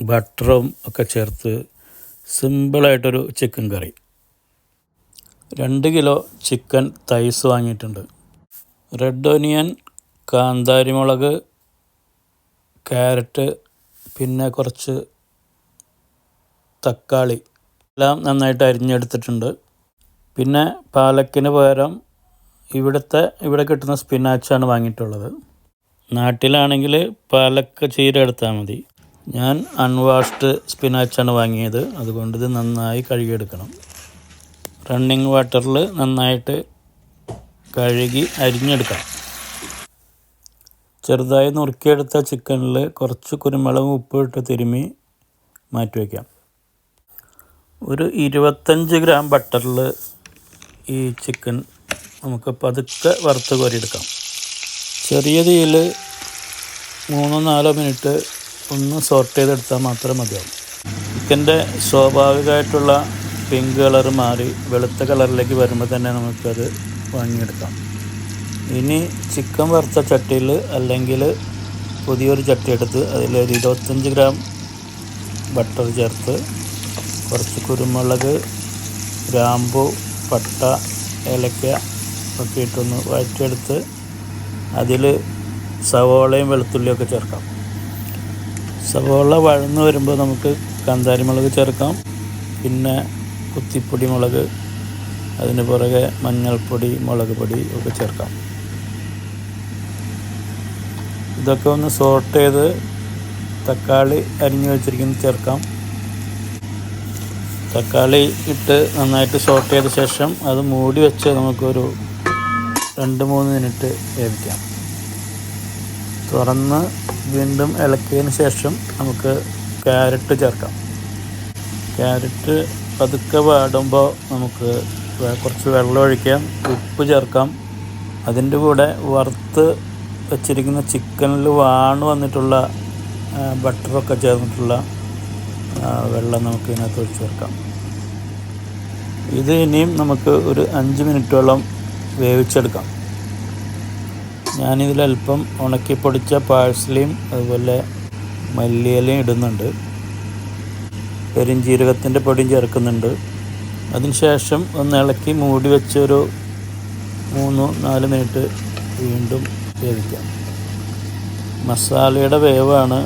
ബട്ടറും ഒക്കെ ചേർത്ത് സിമ്പിളായിട്ടൊരു ചിക്കൻ കറി. രണ്ട് കിലോ ചിക്കൻ തൈസ് വാങ്ങിയിട്ടുണ്ട്. റെഡ് ഒനിയൻ കാന്താരിമുളക് ക്യാരറ്റ് പിന്നെ കുറച്ച് തക്കാളി. എല്ലാം നന്നായിട്ട് അരിഞ്ഞെടുത്തിട്ടുണ്ട്. പിന്നെ പാലക്കിന് പകരം ഇവിടുത്തെ ഇവിടെ കിട്ടുന്ന സ്പിനാച്ചാണ് വാങ്ങിയിട്ടുള്ളത്. നാട്ടിലാണെങ്കിൽ പാലക്ക ചീര എടുത്താൽ മതി. ഞാൻ അൺവാഷ്ഡ് സ്പിനാച്ചാണ് വാങ്ങിയത്. അതുകൊണ്ട് ഇത് നന്നായി കഴുകിയെടുക്കണം. റണ്ണിങ് വാട്ടറിൽ നന്നായിട്ട് കഴുകി അരിഞ്ഞെടുക്കാം ചെറുതായി നുറുക്കിയെടുത്ത ചിക്കനിൽ കുറച്ച് കുരുമുളകും ഉപ്പും ഇട്ട് തിരുമ്മി മാറ്റി വയ്ക്കാം ഒരു ഇരുപത്തഞ്ച് ഗ്രാം ബട്ടറിൽ ഈ ചിക്കൻ നമുക്ക് പതുക്കെ വറുത്ത് കോരിയെടുക്കാം. ചെറിയ തീയിൽ മൂന്നോ നാലോ മിനിറ്റ് ഒന്ന് സോർട്ട് ചെയ്തെടുത്താൽ മാത്രം മതിയാവും. ചിക്കന്റെ സ്വാഭാവികമായിട്ടുള്ള പിങ്ക് കളർ മാറി വെളുത്ത കളറിലേക്ക് വരുമ്പോൾ തന്നെ നമുക്കത് വാങ്ങിയെടുക്കാം. ഇനി ചിക്കൻ വറുത്ത ചട്ടിയിൽ അല്ലെങ്കിൽ പുതിയൊരു ചട്ടി എടുത്ത് അതിൽ ഒരു ഇരുപത്തഞ്ച് ഗ്രാം ബട്ടർ ചേർത്ത് കുറച്ച് കുരുമുളക് ഗ്രാമ്പു പട്ട ഏലക്ക ഒക്കെ ഇട്ടൊന്ന് വഴറ്റിയെടുത്ത് അതിൽ സവോളയും വെളുത്തുള്ളിയൊക്കെ ചേർക്കാം. സവോള വഴന്ന് വരുമ്പോൾ നമുക്ക് കാന്താരി മുളക് ചേർക്കാം. പിന്നെ കുത്തിപ്പൊടി മുളക് അതിന് പുറകെ മഞ്ഞൾപ്പൊടി മുളക് പൊടി ഒക്കെ ചേർക്കാം. ഇതൊക്കെ ഒന്ന് സോർട്ട് ചെയ്ത് തക്കാളി അരിഞ്ഞു വെച്ചിരിക്കുന്നത് ചേർക്കാം. തക്കാളി ഇട്ട് നന്നായിട്ട് സോർട്ട് ചെയ്ത ശേഷം അത് മൂടി വെച്ച് നമുക്കൊരു രണ്ട് മൂന്ന് മിനിറ്റ് വേവിക്കാം. തുറന്ന് വീണ്ടും ഇളക്കിയതിന് ശേഷം നമുക്ക് ക്യാരറ്റ് ചേർക്കാം. ക്യാരറ്റ് പതുക്കെ വാടുമ്പോൾ നമുക്ക് കുറച്ച് വെള്ളം ഒഴിക്കാം ഉപ്പ് ചേർക്കാം. അതിന്റെ കൂടെ വറുത്ത് വെച്ചിരിക്കുന്ന ചിക്കനിൽ വാണ് വന്നിട്ടുള്ള ബട്ടറൊക്കെ ചേർന്നിട്ടുള്ള വെള്ളം നമുക്ക് ഇതിനകത്ത് ഒഴിച്ച് ചേർക്കാം. ഇത് ഇനിയും നമുക്ക് ഒരു അഞ്ച് മിനിറ്റോളം വേവിച്ചെടുക്കാം. ഞാനിതിൽ അല്പം ഉണക്കി പൊടിച്ച പാഴ്സലിയും അതുപോലെ മല്ലിയിലയും ഇടുന്നുണ്ട്. പെരിഞ്ചീരകത്തിന്റെ പൊടിയും ചേർക്കുന്നുണ്ട്. അതിനുശേഷം ഒന്ന് ഇളക്കി മൂടി വെച്ചൊരു മൂന്ന് നാല് മിനിറ്റ് വീണ്ടും വേവിക്കാം. മസാലയുടെ വേവാണ്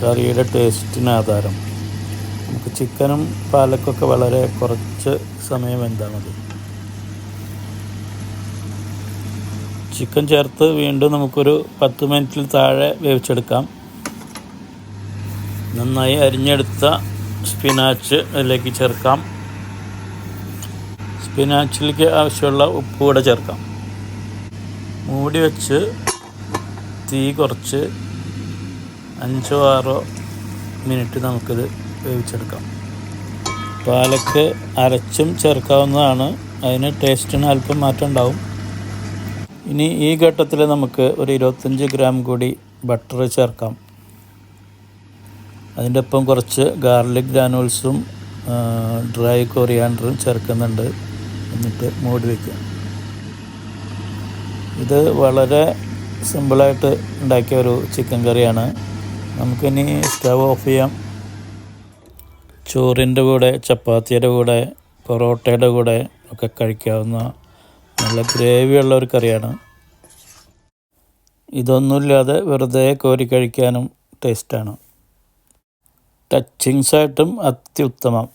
കറിയുടെ ടേസ്റ്റിന് ആധാരം. നമുക്ക് ചിക്കനും പാലക്കൊക്കെ വളരെ കുറച്ച് സമയം വെന്താൽ മതി. ചിക്കൻ ചേർത്ത് വീണ്ടും നമുക്കൊരു പത്ത് മിനിറ്റിൽ താഴെ വേവിച്ചെടുക്കാം. നന്നായി അരിഞ്ഞെടുത്ത സ്പിനാച്ച് അതിലേക്ക് ചേർക്കാം. സ്പിനാച്ചിലേക്ക് ആവശ്യമുള്ള ഉപ്പ് കൂടെ ചേർക്കാം. മൂടി വെച്ച് തീ കുറച്ച് അഞ്ചോ ആറോ മിനിറ്റ് നമുക്കിത് വേവിച്ചെടുക്കാം. പാലക്ക് അരച്ചും ചേർക്കാവുന്നതാണ്. അതിന് ടേസ്റ്റിന് അല്പം മാറ്റം ഉണ്ടാവും. ഇനി ഈ ഘട്ടത്തിൽ നമുക്ക് ഒരു ഇരുപത്തഞ്ച് ഗ്രാം കൂടി ബട്ടർ ചേർക്കാം. അതിന്റെ ഒപ്പം കുറച്ച് ഗാർലിക് ഗ്രാനൂൾസും ഡ്രൈ കൊറിയാണ്ടറും ചേർക്കുന്നുണ്ട്. എന്നിട്ട് മൂടി വയ്ക്കാം ഇത് വളരെ സിമ്പിളായിട്ട് ഉണ്ടാക്കിയ ഒരു ചിക്കൻ കറിയാണ്. നമുക്കിനി സ്റ്റവ് ഓഫ് ചെയ്യാം. ചോറിന്റെ കൂടെ ചപ്പാത്തിയുടെ കൂടെ പൊറോട്ടയുടെ കൂടെ ഒക്കെ കഴിക്കാവുന്ന നല്ല ഗ്രേവി ഉള്ള ഒരു കറിയാണ് ഇതൊന്നുമില്ലാതെ വെറുതെ കോരി കഴിക്കാനും ടേസ്റ്റാണ് ടച്ചിങ്സായിട്ടും അത്യുത്തമം.